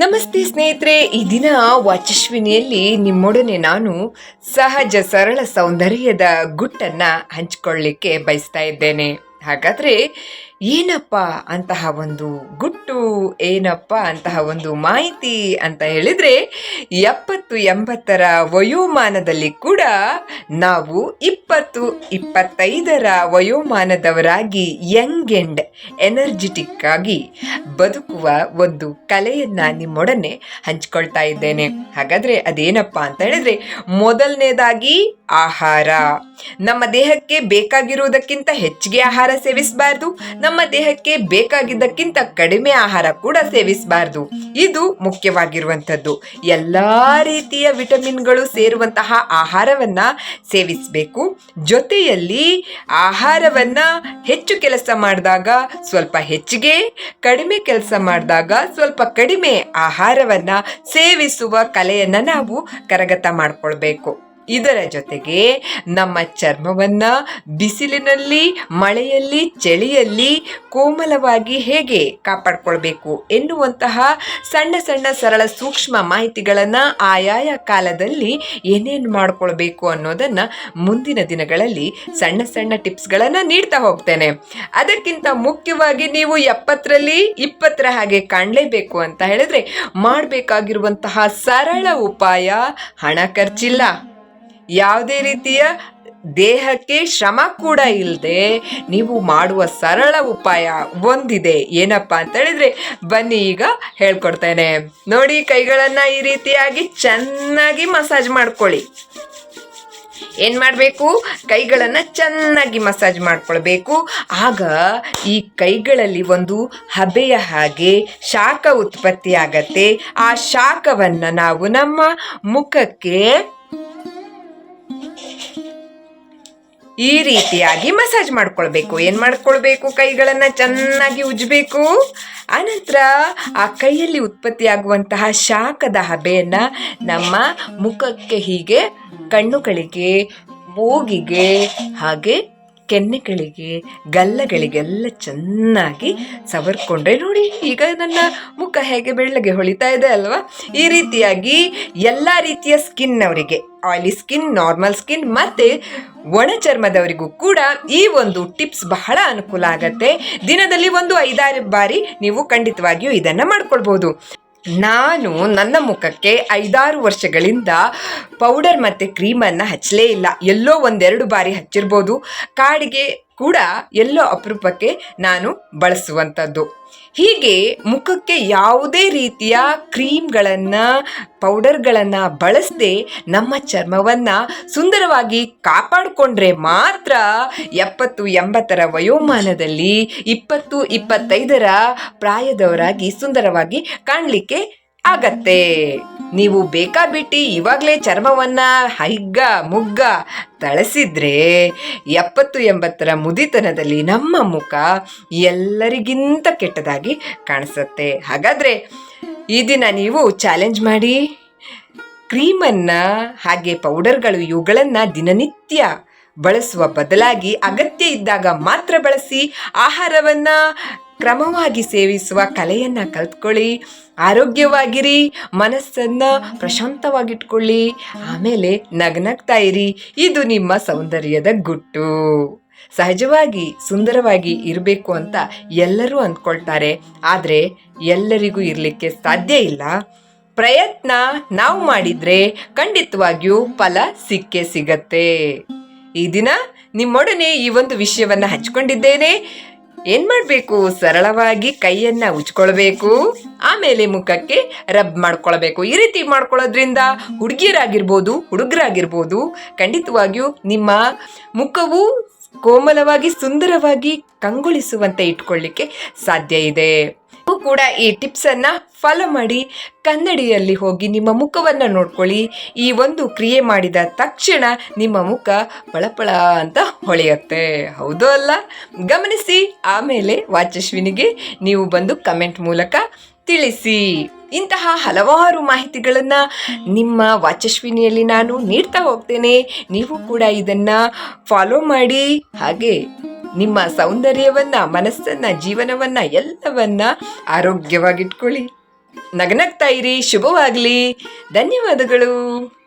ನಮಸ್ತೆ ಸ್ನೇಹಿತರೆ, ಈ ದಿನ ವಾಚಸ್ವಿನಿಯಲ್ಲಿ ನಿಮ್ಮೊಡನೆ ನಾನು ಸಹಜ ಸರಳ ಸೌಂದರ್ಯದ ಗುಟ್ಟನ್ನು ಹಂಚಿಕೊಳ್ಳಿಕ್ಕೆ ಬಯಸ್ತಾ ಇದ್ದೇನೆ. ಹಾಗಾದ್ರೆ ಏನಪ್ಪ ಅಂತಹ ಒಂದು ಗುಟ್ಟು, ಏನಪ್ಪ ಅಂತಹ ಒಂದು ಮಾಹಿತಿ ಅಂತ ಹೇಳಿದ್ರೆ ಎಪ್ಪತ್ತು ಎಂಬತ್ತರ ವಯೋಮಾನದಲ್ಲಿ ಕೂಡ ನಾವು ಇಪ್ಪತ್ತು, ಇಪ್ಪತ್ತೈದರ ವಯೋಮಾನದವರಾಗಿ ಯಂಗ್ ಎಂಡ್ ಎನರ್ಜೆಟಿಕ್ ಆಗಿ ಬದುಕುವ ಒಂದು ಕಲೆಯನ್ನ ನಿಮ್ಮೊಡನೆ ಹಂಚ್ಕೊಳ್ತಾ ಇದ್ದೇನೆ. ಹಾಗಾದ್ರೆ ಅದೇನಪ್ಪ ಅಂತ ಹೇಳಿದ್ರೆ ಮೊದಲನೇದಾಗಿ ಆಹಾರ. ನಮ್ಮ ದೇಹಕ್ಕೆ ಬೇಕಾಗಿರುವುದಕ್ಕಿಂತ ಹೆಚ್ಚಿಗೆ ಆಹಾರ ಸೇವಿಸಬಾರ್ದು. ನಮ್ಮ ದೇಹಕ್ಕೆ ಬೇಕಾಗಿದ್ದಕ್ಕಿಂತ ಕಡಿಮೆ ಆಹಾರ ಕೂಡ ಸೇವಿಸಬಾರದು. ಇದು ಮುಖ್ಯವಾಗಿರುವಂಥದ್ದು. ಎಲ್ಲ ರೀತಿಯ ವಿಟಮಿನ್ಗಳು ಸೇರುವಂತಹ ಆಹಾರವನ್ನ ಸೇವಿಸಬೇಕು. ಜೊತೆಯಲ್ಲಿ ಆಹಾರವನ್ನ ಹೆಚ್ಚು ಕೆಲಸ ಮಾಡಿದಾಗ ಸ್ವಲ್ಪ ಹೆಚ್ಚಿಗೆ, ಕಡಿಮೆ ಕೆಲಸ ಮಾಡಿದಾಗ ಸ್ವಲ್ಪ ಕಡಿಮೆ ಆಹಾರವನ್ನ ಸೇವಿಸುವ ಕಲೆಯನ್ನ ನಾವು ಕರಗತ ಮಾಡ್ಕೊಳ್ಬೇಕು. ಇದರ ಜೊತೆಗೆ ನಮ್ಮ ಚರ್ಮವನ್ನ ಬಿಸಿಲಿನಲ್ಲಿ, ಮಳೆಯಲ್ಲಿ, ಚಳಿಯಲ್ಲಿ ಕೋಮಲವಾಗಿ ಹೇಗೆ ಕಾಪಾಡಿಕೊಳ್ಬೇಕು ಎನ್ನುವಂತಹ ಸಣ್ಣ ಸಣ್ಣ ಸರಳ ಸೂಕ್ಷ್ಮ ಮಾಹಿತಿಗಳನ್ನು ಆಯಾಯ ಕಾಲದಲ್ಲಿ ಏನೇನು ಮಾಡ್ಕೊಳ್ಬೇಕು ಅನ್ನೋದನ್ನ ಮುಂದಿನ ದಿನಗಳಲ್ಲಿ ಸಣ್ಣ ಸಣ್ಣ ಟಿಪ್ಸ್ಗಳನ್ನು ನೀಡ್ತಾ ಹೋಗ್ತೇನೆ. ಅದಕ್ಕಿಂತ ಮುಖ್ಯವಾಗಿ ನೀವು ಎಪ್ಪತ್ತರಲ್ಲಿ ಇಪ್ಪತ್ತರ ಹಾಗೆ ಕಾಣಲೇಬೇಕು ಅಂತ ಹೇಳಿದ್ರೆ ಮಾಡಬೇಕಾಗಿರುವಂತಹ ಸರಳ ಉಪಾಯ ಹಣ ಖರ್ಚಿಲ್ಲ. ಯಾವುದೇ ರೀತಿಯ ದೇಹಕ್ಕೆ ಶ್ರಮ ಕೂಡ ಇಲ್ಲದೆ ನೀವು ಮಾಡುವ ಸರಳ ಉಪಾಯ ಒಂದಿದೆ. ಏನಪ್ಪ ಅಂತ ಹೇಳಿದ್ರೆ ಬನ್ನಿ ಈಗ ಹೇಳ್ಕೊಡ್ತೇನೆ. ನೋಡಿ ಕೈಗಳನ್ನು ಈ ರೀತಿಯಾಗಿ ಚೆನ್ನಾಗಿ ಮಸಾಜ್ ಮಾಡ್ಕೊಳ್ಳಿ. ಏನ್ ಮಾಡಬೇಕು? ಕೈಗಳನ್ನು ಚೆನ್ನಾಗಿ ಮಸಾಜ್ ಮಾಡ್ಕೊಳ್ಬೇಕು. ಆಗ ಈ ಕೈಗಳಲ್ಲಿ ಒಂದು ಹಬೆಯ ಹಾಗೆ ಶಾಖ ಉತ್ಪತ್ತಿ ಆಗತ್ತೆ ಆ ಶಾಖವನ್ನ ನಾವು ನಮ್ಮ ಮುಖಕ್ಕೆ ಈ ರೀತಿಯಾಗಿ ಮಸಾಜ್ ಮಾಡ್ಕೊಳ್ಬೇಕು. ಏನ್ ಮಾಡ್ಕೊಳ್ಬೇಕು? ಕೈಗಳನ್ನ ಚೆನ್ನಾಗಿ ಉಜ್ಬೇಕು ಆನಂತರ ಆ ಕೈಯಲ್ಲಿ ಉತ್ಪತ್ತಿಯಾಗುವಂತಹ ಶಾಖದ ಹಬೆಯನ್ನ ನಮ್ಮ ಮುಖಕ್ಕೆ ಹೀಗೆ ಕಣ್ಣುಗಳಿಗೆ, ಮೂಗಿಗೆ ಹಾಗೆ ಕೆನ್ನೆಗಳಿಗೆ, ಗಲ್ಲಗಳಿಗೆಲ್ಲ ಚೆನ್ನಾಗಿ ಸವರ್ಕೊಂಡ್ರೆ ನೋಡಿ, ಈಗ ನನ್ನ ಮುಖ ಹೇಗೆ ಬೆಳ್ಳಗೆ ಹೊಳಿತಾ ಇದೆ ಅಲ್ವಾ? ಈ ರೀತಿಯಾಗಿ ಎಲ್ಲ ರೀತಿಯ ಸ್ಕಿನ್ ಅವರಿಗೆ ಆಯಿಲಿ ಸ್ಕಿನ್ ನಾರ್ಮಲ್ ಸ್ಕಿನ್ ಮತ್ತೆ ಒಣ ಚರ್ಮದವರಿಗೂ ಕೂಡ ಈ ಒಂದು ಟಿಪ್ಸ್ ಬಹಳ ಅನುಕೂಲ ಆಗತ್ತೆ. ದಿನದಲ್ಲಿ ಒಂದು ಐದಾರು ಬಾರಿ ನೀವು ಖಂಡಿತವಾಗಿಯೂ ಇದನ್ನು ಮಾಡ್ಕೊಳ್ಬಹುದು ನಾನು ನನ್ನ ಮುಖಕ್ಕೆ ಐದಾರು ವರ್ಷಗಳಿಂದ ಪೌಡರ್ ಮತ್ತು ಕ್ರೀಮನ್ನು ಹಚ್ಚಲೇ ಇಲ್ಲ. ಎಲ್ಲೋ ಒಂದೆರಡು ಬಾರಿ ಹಚ್ಚಿರ್ಬೋದು. ಕಾಡಿಗೆ ಕೂಡ ಎಲ್ಲೋ ಅಪರೂಪಕ್ಕೆ ನಾನು ಬಳಸುವಂಥದ್ದು. ಹೀಗೆ ಮುಖಕ್ಕೆ ಯಾವುದೇ ರೀತಿಯ ಕ್ರೀಮ್ಗಳನ್ನು, ಪೌಡರ್ಗಳನ್ನು ಬಳಸದೆ ನಮ್ಮ ಚರ್ಮವನ್ನು ಸುಂದರವಾಗಿ ಕಾಪಾಡಿಕೊಂಡ್ರೆ ಮಾತ್ರ ಎಪ್ಪತ್ತು ಎಂಬತ್ತರ ವಯೋಮಾನದಲ್ಲಿ ಇಪ್ಪತ್ತು ಇಪ್ಪತ್ತೈದರ ಪ್ರಾಯದವರಾಗಿ ಸುಂದರವಾಗಿ ಕಾಣಲಿಕ್ಕೆ ಆಗತ್ತೆ. ನೀವು ಬೇಕಾಬಿಟ್ಟಿ ಇವಾಗಲೇ ಚರ್ಮವನ್ನು ಹೈಗ್ಗ, ಮುಗ್ಗ ತಳಸಿದ್ರೆ ಎಪ್ಪತ್ತು ಎಂಬತ್ತರ ಮುದಿತನದಲ್ಲಿ ನಮ್ಮ ಮುಖ ಎಲ್ಲರಿಗಿಂತ ಕೆಟ್ಟದಾಗಿ ಕಾಣಿಸುತ್ತೆ. ಹಾಗಾದರೆ ಈ ದಿನ ನೀವು ಚಾಲೆಂಜ್ ಮಾಡಿ, ಕ್ರೀಮನ್ನು ಹಾಗೆ ಪೌಡರ್ಗಳು ಇವುಗಳನ್ನು ದಿನನಿತ್ಯ ಬಳಸುವ ಬದಲಾಗಿ ಅಗತ್ಯ ಇದ್ದಾಗ ಮಾತ್ರ ಬಳಸಿ ಆಹಾರವನ್ನು ಕ್ರಮವಾಗಿ ಸೇವಿಸುವ ಕಲೆಯನ್ನು ಕಲ್ತ್ಕೊಳ್ಳಿ, ಆರೋಗ್ಯವಾಗಿರಿ, ಮನಸ್ಸನ್ನು ಪ್ರಶಾಂತವಾಗಿಟ್ಕೊಳ್ಳಿ, ಆಮೇಲೆ ನಗ್ನಗ್ತಾ ಇರಿ. ಇದು ನಿಮ್ಮ ಸೌಂದರ್ಯದ ಗುಟ್ಟು. ಸಹಜವಾಗಿ, ಸುಂದರವಾಗಿ ಇರಬೇಕು ಅಂತ ಎಲ್ಲರೂ ಅಂದ್ಕೊಳ್ತಾರೆ. ಆದರೆ ಎಲ್ಲರಿಗೂ ಇರಲಿಕ್ಕೆ ಸಾಧ್ಯ ಇಲ್ಲ. ಪ್ರಯತ್ನ ನಾವು ಮಾಡಿದರೆ ಖಂಡಿತವಾಗಿಯೂ ಫಲ ಸಿಕ್ಕೇ ಸಿಗತ್ತೆ. ಈ ದಿನ ನಿಮ್ಮೊಡನೆ ಈ ಒಂದು ವಿಷಯವನ್ನು ಹಂಚ್ಕೊಂಡಿದ್ದೇನೆ. ಏನ್ ಮಾಡಬೇಕು? ಸರಳವಾಗಿ ಕೈಯನ್ನ ಉಚ್ಕೊಳ್ಬೇಕು ಆಮೇಲೆ ಮುಖಕ್ಕೆ ರಬ್ ಮಾಡ್ಕೊಳ್ಬೇಕು. ಈ ರೀತಿ ಮಾಡ್ಕೊಳ್ಳೋದ್ರಿಂದ ಹುಡುಗಿಯರಾಗಿರ್ಬೋದು, ಹುಡುಗರಾಗಿರ್ಬೋದು, ಖಂಡಿತವಾಗಿಯೂ ನಿಮ್ಮ ಮುಖವು ಕೋಮಲವಾಗಿ ಸುಂದರವಾಗಿ ಕಂಗೊಳಿಸುವಂತೆ ಇಟ್ಕೊಳ್ಳಿಕ್ಕೆ ಸಾಧ್ಯ ಇದೆ. ಕೂಡ ಈ ಟಿಪ್ಸನ್ನು ಫಾಲೋ ಮಾಡಿ ಕನ್ನಡಿಯಲ್ಲಿ ಹೋಗಿ ನಿಮ್ಮ ಮುಖವನ್ನು ನೋಡ್ಕೊಳ್ಳಿ. ಈ ಒಂದು ಕ್ರಿಯೆ ಮಾಡಿದ ತಕ್ಷಣ ನಿಮ್ಮ ಮುಖ ಪಳಪಳ ಅಂತ ಹೊಳೆಯುತ್ತೆ. ಹೌದು ಅಲ್ಲ? ಗಮನಿಸಿ, ಆಮೇಲೆ ವಾಚಸ್ವಿನಿಗೆ ನೀವು ಬಂದು ಕಮೆಂಟ್ ಮೂಲಕ ತಿಳಿಸಿ. ಇಂತಹ ಹಲವಾರು ಮಾಹಿತಿಗಳನ್ನು ನಿಮ್ಮ ವಾಚಸ್ವಿನಿಯಲ್ಲಿ ನಾನು ನೀಡ್ತಾ ಹೋಗ್ತೇನೆ. ನೀವು ಕೂಡ ಇದನ್ನು ಫಾಲೋ ಮಾಡಿ. ಹಾಗೆ ನಿಮ್ಮ ಸೌಂದರ್ಯವನ್ನ ಮನಸ್ಸನ್ನ ಜೀವನವನ್ನ ಎಲ್ಲವನ್ನ ಆರೋಗ್ಯವಾಗಿಟ್ಕೊಳ್ಳಿ. ನಗನಗ್ತಾ ಇರಿ. ಶುಭವಾಗ್ಲಿ. ಧನ್ಯವಾದಗಳು.